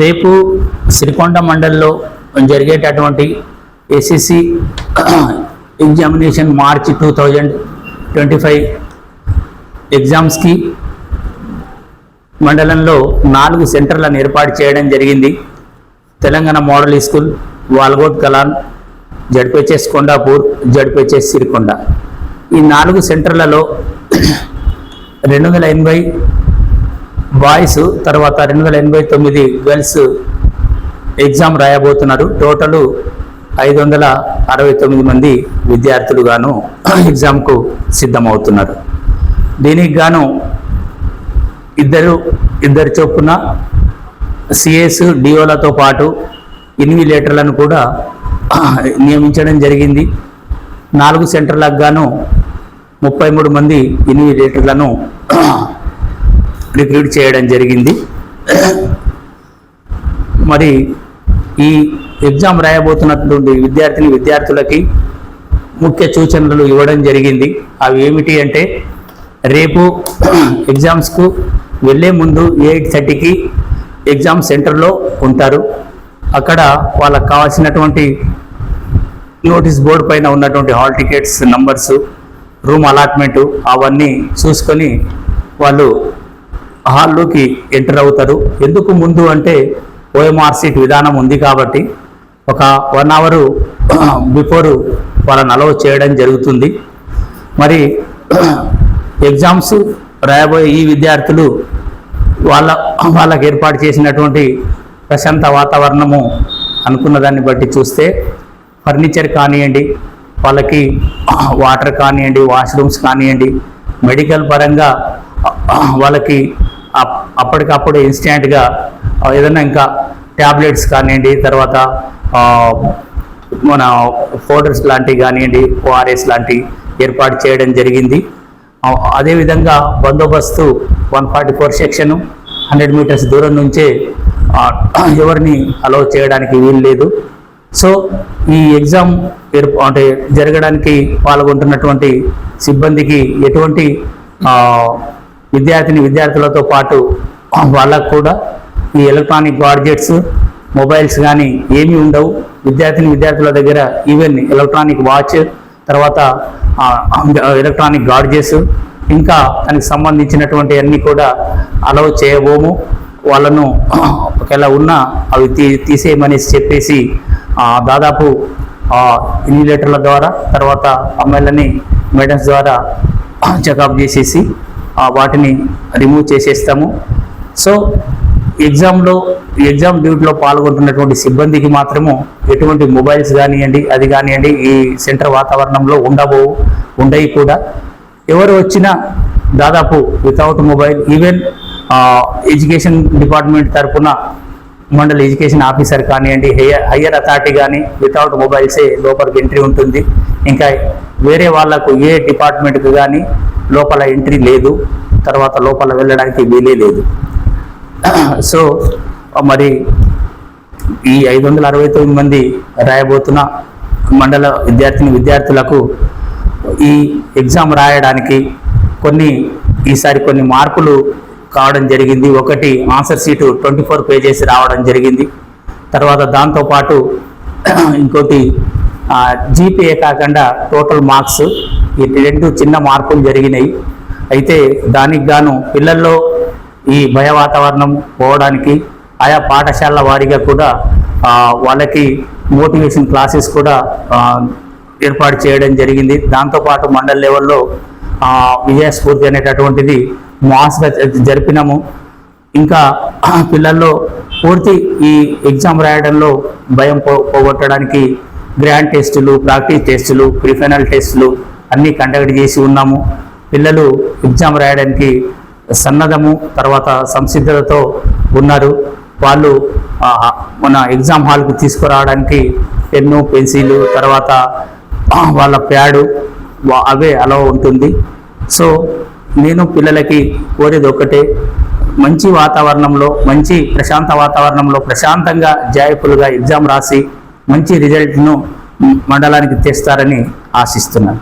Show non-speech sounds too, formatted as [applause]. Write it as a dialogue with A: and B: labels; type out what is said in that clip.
A: రేపు సిరికొండ మండలిలో జరిగేటటువంటి SSC examination March two thousand twenty five ఎగ్జామ్స్కి మండలంలో నాలుగు సెంటర్లను ఏర్పాటు చేయడం జరిగింది. Telangana model school Walgot Kalan ZPHS Kondapur ZPHS Sirikonda. ఈ నాలుగు సెంటర్లలో రెండు వందల ఎనభై బాయ్స్ తర్వాత రెండు వందల ఎనభై తొమ్మిది గర్ల్స్ ఎగ్జామ్ రాయబోతున్నారు. టోటల్ ఐదు వందల అరవై తొమ్మిది మంది విద్యార్థులు గాను [clears throat] ఎగ్జామ్కు సిద్ధమవుతున్నారు. దీనికి గాను ఇద్దరు ఇద్దరు చొప్పున సిఎస్ డిఓలతో పాటు ఇన్విలేటర్లను కూడా [clears throat] నియమించడం జరిగింది. నాలుగు సెంటర్లకు గాను ముప్పై మూడు మంది ఇన్విలేటర్లను [clears throat] రిక్రూట్ చేయడం జరిగింది. మరి ఈ ఎగ్జామ్ రాయబోతున్నటువంటి విద్యార్థిని విద్యార్థులకి ముఖ్య సూచనలు ఇవ్వడం జరిగింది. అవి ఏమిటి అంటే రేపు ఎగ్జామ్స్కు వెళ్ళే ముందు ఎయిట్ థర్టీకి ఎగ్జామ్ సెంటర్లో ఉంటారు. అక్కడ వాళ్ళకి కావాల్సినటువంటి నోటీస్ బోర్డు పైన ఉన్నటువంటి hall tickets numbers room allotment అవన్నీ చూసుకొని వాళ్ళు హాల్లోకి ఎంటర్ అవుతారు. ఎందుకు ముందు అంటే ఓఎంఆర్ సీట్ విధానం ఉంది కాబట్టి ఒక వన్ అవరు [clears throat] బిఫోర్ వాళ్ళని అలౌ చేయడం జరుగుతుంది. మరి [clears throat] ఎగ్జామ్స్ రాయబోయే ఈ విద్యార్థులు వాళ్ళ [clears throat] వాళ్ళకి ఏర్పాటు చేసినటువంటి ప్రశాంత వాతావరణము అనుకున్న దాన్ని బట్టి చూస్తే ఫర్నిచర్ కానివ్వండి వాళ్ళకి వాటర్ కానివ్వండి వాష్రూమ్స్ కానివ్వండి మెడికల్ పరంగా వాళ్ళకి అప్పటికప్పుడు ఇన్స్టెంట్గా ఏదైనా ఇంకా ట్యాబ్లెట్స్ కానివ్వండి తర్వాత మన ఫోటర్స్ లాంటివి కానివ్వండి ఓఆర్ఎస్ లాంటివి ఏర్పాటు చేయడం జరిగింది. అదేవిధంగా బందోబస్తు one forty four section hundred meters దూరం నుంచే ఎవరిని అలో చేయడానికి వీలు లేదు. సో ఈ ఎగ్జామ్ అంటే జరగడానికి పాల్గొంటున్నటువంటి సిబ్బందికి ఎటువంటి విద్యార్థిని విద్యార్థులతో పాటు వాళ్ళకు కూడా ఈ ఎలక్ట్రానిక్ గాడ్జెట్స్ మొబైల్స్ కానీ ఏమీ ఉండవు. విద్యార్థిని విద్యార్థుల దగ్గర ఈవెన్ ఎలక్ట్రానిక్ వాచ్ తర్వాత ఎలక్ట్రానిక్ గాడ్జెట్స్ ఇంకా దానికి సంబంధించినటువంటి అన్ని కూడా అలౌ చేయబోము. వాళ్ళను ఒకవేళ ఉన్నా అవి తీ తీసేయమనేసి చెప్పేసి దాదాపు ఇన్యులేటర్ల ద్వారా తర్వాత అమ్మాయిలని మేడమ్స్ ద్వారా చెకప్ చేసేసి వాటిని రిమూవ్ చేసేస్తాము. సో ఎగ్జామ్లో ఎగ్జామ్ డ్యూటీలో పాల్గొంటున్నటువంటి సిబ్బందికి మాత్రము ఎటువంటి మొబైల్స్ కానివ్వండి అది కానివ్వండి ఈ సెంటర్ వాతావరణంలో ఉండబోవు ఉండయి కూడా. ఎవరు వచ్చినా దాదాపు without mobile even education department తరపున మండల ఎడ్యుకేషన్ ఆఫీసర్ కానివ్వండి హయ్యర్ హయ్యర్ అథారిటీ కానీ వితౌట్ మొబైల్సే లోపలికి ఎంట్రీ ఉంటుంది. ఇంకా వేరే వాళ్ళకు ఏ డిపార్ట్మెంట్కి కానీ లోపల ఎంట్రీ లేదు తర్వాత లోపల వెళ్ళడానికి వీలే లేదు. సో మరి ఈ ఐదు వందల అరవై తొమ్మిది మంది రాయబోతున్న మండల విద్యార్థిని విద్యార్థులకు ఈ ఎగ్జామ్ రాయడానికి కొన్ని ఈసారి కొన్ని మార్పులు కావడం జరిగింది. ఒకటి answer sheet twenty four pages రావడం జరిగింది. తర్వాత దాంతోపాటు ఇంకోటి జీపీఏ కాకుండా టోటల్ మార్క్స్ ఈ రెండు చిన్న మార్పులు జరిగినాయి. అయితే దానికి గాను పిల్లల్లో ఈ భయ వాతావరణం పోవడానికి ఆయా పాఠశాలల వారిగా కూడా వాళ్ళకి మోటివేషన్ క్లాసెస్ కూడా ఏర్పాటు చేయడం జరిగింది. దాంతోపాటు మండల్ లెవెల్లో విజయస్ఫూర్తి అనేటటువంటిది మాస్గా జరిపినాము. ఇంకా [clears throat] పిల్లల్లో పూర్తి ఈ ఎగ్జామ్ రాయడంలో భయం పోగొట్టడానికి గ్రాండ్ టెస్టులు ప్రాక్టీస్ టెస్టులు ప్రిఫైనల్ టెస్టులు అన్నీ కండక్ట్ చేసి ఉన్నాము. పిల్లలు ఎగ్జామ్ రాయడానికి సన్నదము తర్వాత సంసిద్ధతతో ఉన్నారు. వాళ్ళు మన ఎగ్జామ్ హాల్కి తీసుకురావడానికి పెన్ను పెన్సిల్ తర్వాత వాళ్ళ ప్యాడు అవే అలా ఉంటుంది. సో నేను పిల్లలకి కోరేది ఒకటే మంచి వాతావరణంలో మంచి ప్రశాంత వాతావరణంలో ప్రశాంతంగా జాయపులుగా ఎగ్జామ్ రాసి మంచి రిజల్ట్ను మండలానికి తెస్తారని ఆశిస్తున్నాను.